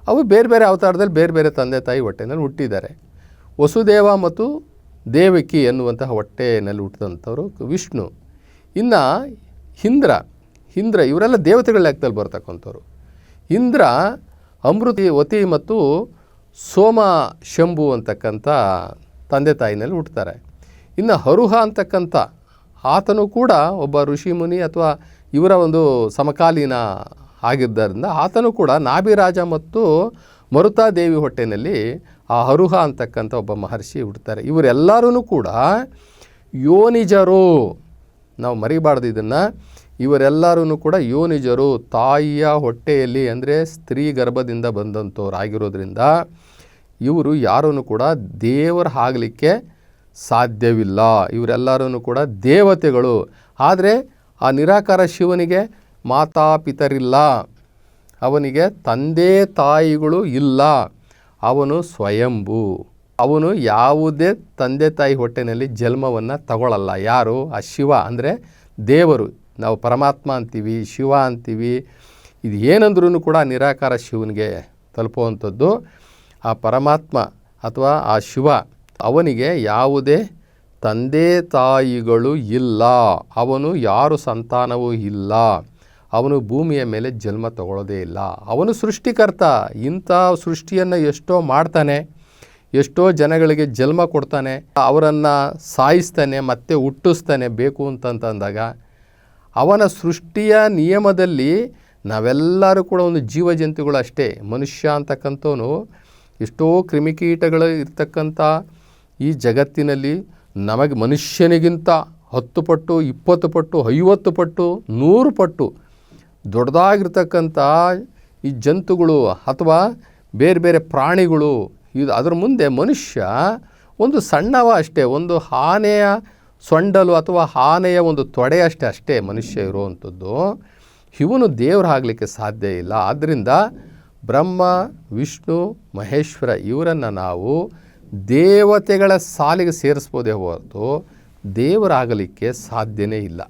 ಅವು ಬೇರೆ ಬೇರೆ ಅವತಾರದಲ್ಲಿ ಬೇರೆ ಬೇರೆ ತಂದೆ ತಾಯಿ ಹೊಟ್ಟೆನಲ್ಲಿ ಹುಟ್ಟಿದ್ದಾರೆ. ವಸುದೇವ ಮತ್ತು ದೇವಕಿ ಎನ್ನುವಂತಹ ಹೊಟ್ಟೆಯಲ್ಲಿ ಹುಟ್ಟಿದಂಥವರು ವಿಷ್ಣು. ಇನ್ನು ಇಂದ್ರ ಇಂದ್ರ ಇವರೆಲ್ಲ ದೇವತೆಗಳ ಲೆಕ್ಕದಲ್ಲಿ ಬರ್ತಕ್ಕಂಥವ್ರು. ಇಂದ್ರ, ಅಮೃತಿ, ವತಿ ಮತ್ತು ಸೋಮ ಶಂಭು ಅಂತಕ್ಕಂಥ ತಂದೆ ತಾಯಿನಲ್ಲಿ ಹುಟ್ಟುತ್ತಾರೆ ಇನ್ನು ಹರುಹ ಅಂತಕ್ಕಂಥ ಆತನು ಕೂಡ ಒಬ್ಬ ಋಷಿ ಮುನಿ ಅಥವಾ ಇವರ ಒಂದು ಸಮಕಾಲೀನ ಆಗಿದ್ದರಿಂದ ಆತನು ಕೂಡ ನಾಭಿರಾಜ ಮತ್ತು ಮರುತಾದೇವಿ ಹೊಟ್ಟೆನಲ್ಲಿ ಆ ಹರುಹ ಅಂತಕ್ಕಂಥ ಒಬ್ಬ ಮಹರ್ಷಿ ಹುಡ್ತಾರೆ ಇವರೆಲ್ಲರೂ ಕೂಡ ಯೋನಿಜರು. ನಾವು ಮರಿಬಾರ್ದು ಇದನ್ನು. ಇವರೆಲ್ಲರೂ ಕೂಡ ಯೋನಿಜರು. ತಾಯಿಯ ಹೊಟ್ಟೆಯಲ್ಲಿ ಅಂದರೆ ಸ್ತ್ರೀ ಗರ್ಭದಿಂದ ಬಂದಂಥವ್ರು ಆಗಿರೋದ್ರಿಂದ ಇವರು ಯಾರೂ ಕೂಡ ದೇವರ ಆಗಲಿಕ್ಕೆ ಸಾಧ್ಯವಿಲ್ಲ. ಇವರೆಲ್ಲರೂ ಕೂಡ ದೇವತೆಗಳು. ಆದರೆ ಆ ನಿರಾಕಾರ ಶಿವನಿಗೆ ಮಾತಾಪಿತರಿಲ್ಲ ಅವನಿಗೆ ತಂದೆ ತಾಯಿಗಳು ಇಲ್ಲ. ಅವನು ಸ್ವಯಂಭೂ. ಅವನು ಯಾವುದೇ ತಂದೆ ತಾಯಿ ಹೊಟ್ಟೆನಲ್ಲಿ ಜನ್ಮವನ್ನು ತಗೊಳ್ಳಲ್ಲ ಯಾರು? ಆ ಶಿವ. ಅಂದರೆ ದೇವರು. ನಾವು ಪರಮಾತ್ಮ ಅಂತೀವಿ, ಶಿವ ಅಂತೀವಿ. ಇದು ಏನಂದ್ರೂ ಕೂಡ ನಿರಾಕಾರ ಶಿವನಿಗೆ ತಲುಪುವಂಥದ್ದು ಆ ಪರಮಾತ್ಮ ಅಥವಾ ಆ ಶಿವ ಅವನಿಗೆ ಯಾವುದೇ ತಂದೆ ತಾಯಿಗಳು ಇಲ್ಲ. ಅವನು ಯಾರು ಸಂತಾನವೂ ಇಲ್ಲ. ಅವನು ಭೂಮಿಯ ಮೇಲೆ ಜನ್ಮ ತಗೊಳ್ಳೋದೇ ಇಲ್ಲ. ಅವನು ಸೃಷ್ಟಿಕರ್ತ. ಇಂಥ ಸೃಷ್ಟಿಯನ್ನು ಎಷ್ಟೋ ಮಾಡ್ತಾನೆ. ಎಷ್ಟೋ ಜನಗಳಿಗೆ ಜನ್ಮ ಕೊಡ್ತಾನೆ. ಅವರನ್ನು ಸಾಯಿಸ್ತಾನೆ, ಮತ್ತೆ ಹುಟ್ಟಿಸ್ತಾನೆ ಬೇಕು ಅಂತಂತಂದಾಗ ಅವನ ಸೃಷ್ಟಿಯ ನಿಯಮದಲ್ಲಿ ನಾವೆಲ್ಲರೂ ಕೂಡ ಒಂದು ಜೀವಜಂತುಗಳು ಅಷ್ಟೇ. ಮನುಷ್ಯ ಅಂತಕ್ಕಂಥವನು ಎಷ್ಟೋ ಕ್ರಿಮಿಕೀಟಗಳು ಇರ್ತಕ್ಕಂಥ ಈ ಜಗತ್ತಿನಲ್ಲಿ ನಮಗೆ ಮನುಷ್ಯನಿಗಿಂತ ಹತ್ತು ಪಟ್ಟು, ಇಪ್ಪತ್ತು ಪಟ್ಟು, ಐವತ್ತು ಪಟ್ಟು, ನೂರು ಪಟ್ಟು ದೊಡ್ಡದಾಗಿರ್ತಕ್ಕಂಥ ಈ ಜಂತುಗಳು ಅಥವಾ ಬೇರೆ ಬೇರೆ ಪ್ರಾಣಿಗಳು, ಇದು ಅದರ ಮುಂದೆ ಮನುಷ್ಯ ಒಂದು ಸಣ್ಣವ ಅಷ್ಟೇ, ಒಂದು ಆನೆಯ ಸೊಂಡಲು ಅಥವಾ ಆನೆಯ ಒಂದು ತೊಡೆಯಷ್ಟೇ ಅಷ್ಟೇ ಮನುಷ್ಯ ಇರುವಂಥದ್ದು. ಇವನು ದೇವರಾಗಲಿಕ್ಕೆ ಸಾಧ್ಯ ಇಲ್ಲ. ಆದ್ದರಿಂದ ಬ್ರಹ್ಮ, ವಿಷ್ಣು, ಮಹೇಶ್ವರ ಇವರನ್ನು ನಾವು ದೇವತೆಗಳ ಸಾಲಿಗೆ ಸೇರಿಸ್ಬೋದೇ ಹೊರತು ದೇವರಾಗಲಿಕ್ಕೆ ಸಾಧ್ಯನೇ ಇಲ್ಲ.